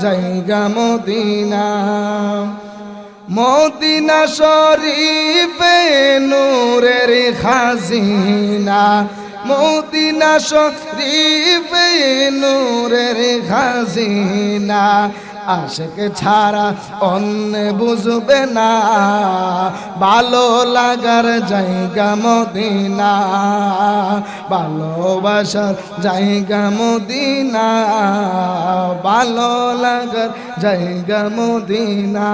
জায়গা Medina. Medina শরীফে নূরের খাজিনা। মদিনা শরীফে নূরের খাজিনা। আশেক ছাড়া অন্য বুঝবে না। ভালো লাগার জায়গা মদিনা। ভালোবাসার জায়গা মদিনা। ভালো লাগার জায়গা মদিনা।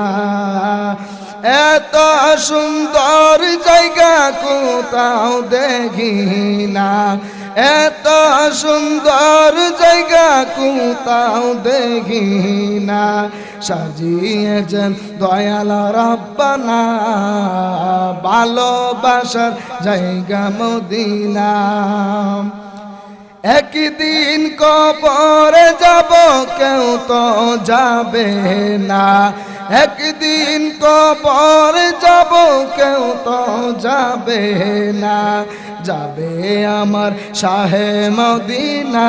এত সুন্দর জায়গা কোথাও দেখি না। এত সুন্দর জায়গা কুতাও দেখি না। সাজিয়েছেন দয়াল রব্বানা ভালোবাসার জায়গা মদিনা। একদিন কবরে যাব, কেউ তো যাবে না। একদিন কবরে যাব, কেউ তো যাবে না। যাবে আমার শাহে মদিনা।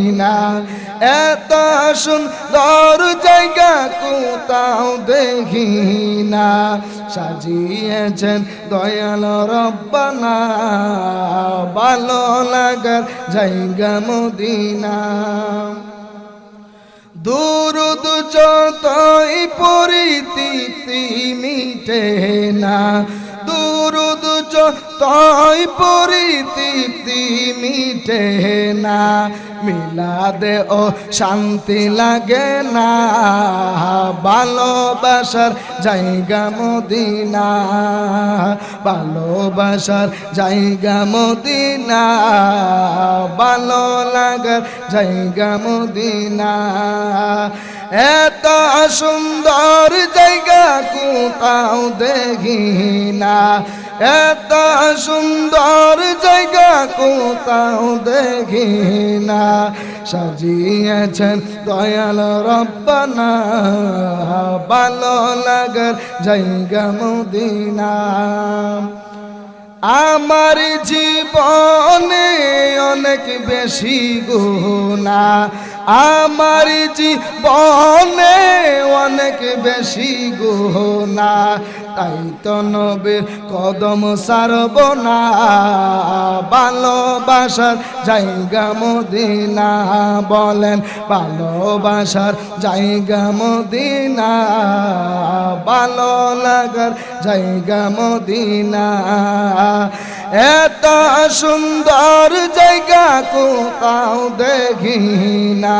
না। এত সুন্দর জায়গা কোথাও দেখি না সাজিয়েছেন দয়াল রব্বানা। ভালো লাগার জায়গা মদিনা। দুরুদ যতই পরিতিতি মিটে না। দুরুদ যতই পরিতিতি মিটে মিলাদে ও শান্তি লাগে না। ভালোবাসার জায়গা মদিনা। ভালোবাসার জায়গা মদিনা। ভালো লাগার জায়গা মদিনা। এত সুন্দর জায়গা কোথাও দেখি না। এত সুন্দর জায়গা কোথাও দেখি না। সাজিয়েছেন দয়াল রব্বানা, ভালো লাগার জায়গা মদিনা। আমার জীবনে অনেক বেশি গুণা আমার জীবনে অনেক বেশি গুণা, তাই তো নবীর কদম সারব না ভালোবাসার জায়গা মদিনা বলেন, ভালোবাসার জায়গা মদিনা। ভালো লাগার জায়গা মদিনা। এত সুন্দর জায়গা কোথাও দেখি না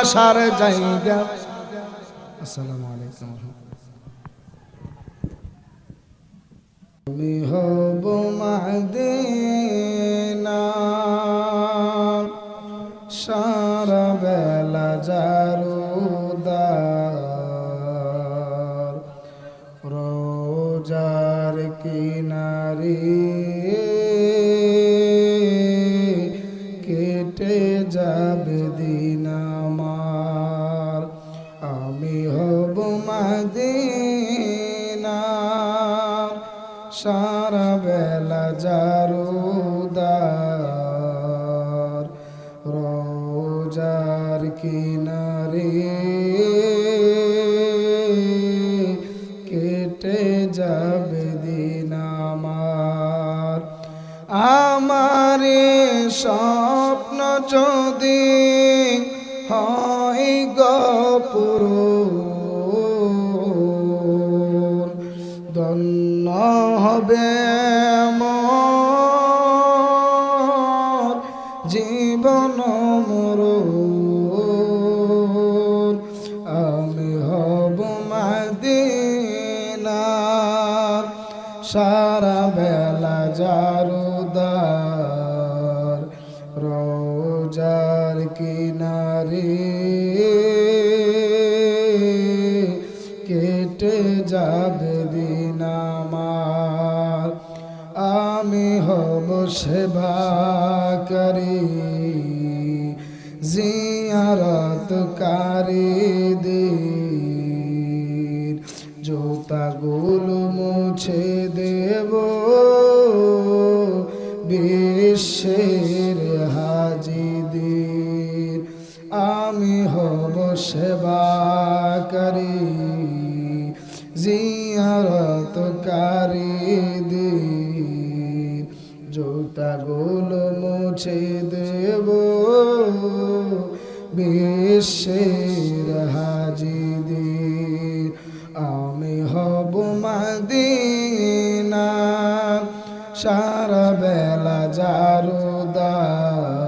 ভালোবাসার জায়গা। আসসালামু আলাইকুম। আমি হব মাদিনা রোজার কিনারে কেটে যাবে দিন আমার। আমারে স্বপ্ন যদি হয় গপুর দন্ন হবে জারুদার রোজার কিনারে কেটে যাবে দিন আমার। আমি হব সেবা করি জিয়ারত কারি দের জোতাগুলো মুছে সেবা করি জিয়ারত কারি দের জোতাগুলো মুছে দেব, বিশ্বের হাজিদের আমি হব মাদিনা সারা বেলা জারুদার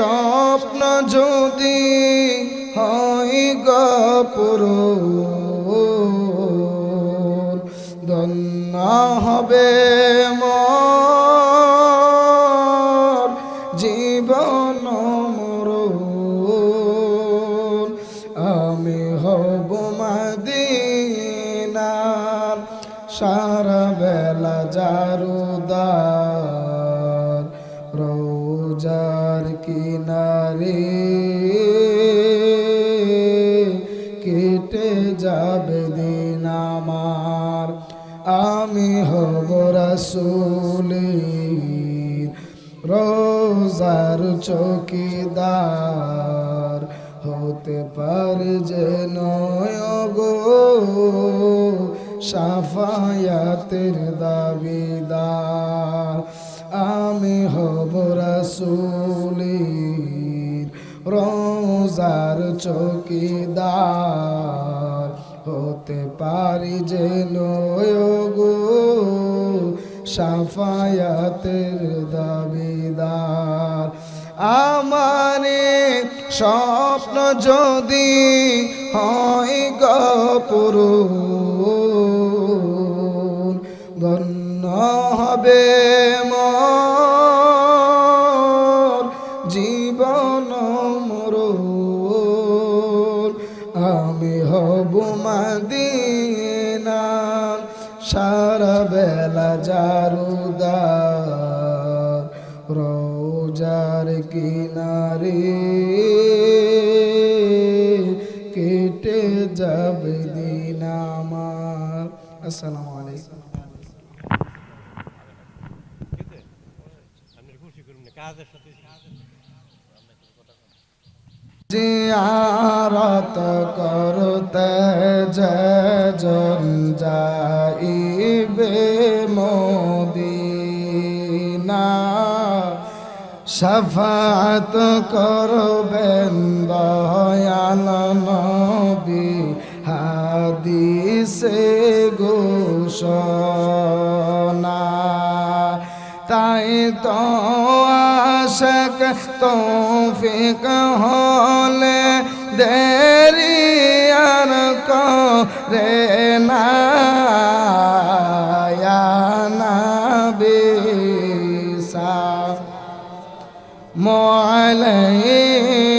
স্বপ্ন যদি হয় গপুর দন্ন হবে মোর জীবন মোর আমি হব মাদিনার সারা বেলা জারুদার। কিনারে কেটে যাবে দিন আমার। আমি হব রাসুলের রোজার চৌকিদার। হতে পারে যে নয় সাফায়াতের দাবিদার। আমি হব রাসুলের রোজার চৌকিদার হতে পারি যে গো সাফায়াতের দাবিদার। আমারে স্বপ্ন যদি হয় গপুর গণ্য হবে মোর রোজার কিনারে কেটে যাবে দিন আমার। আসসালামু আলাইকুম। জিয়ারত করতে জন যাইবে মোদিনা। শফাত করবেন দয়াল নবী, হাদিসে সোনা তাই তো আশক তৌফিক হলে দেরি আর করে না। مو عليك.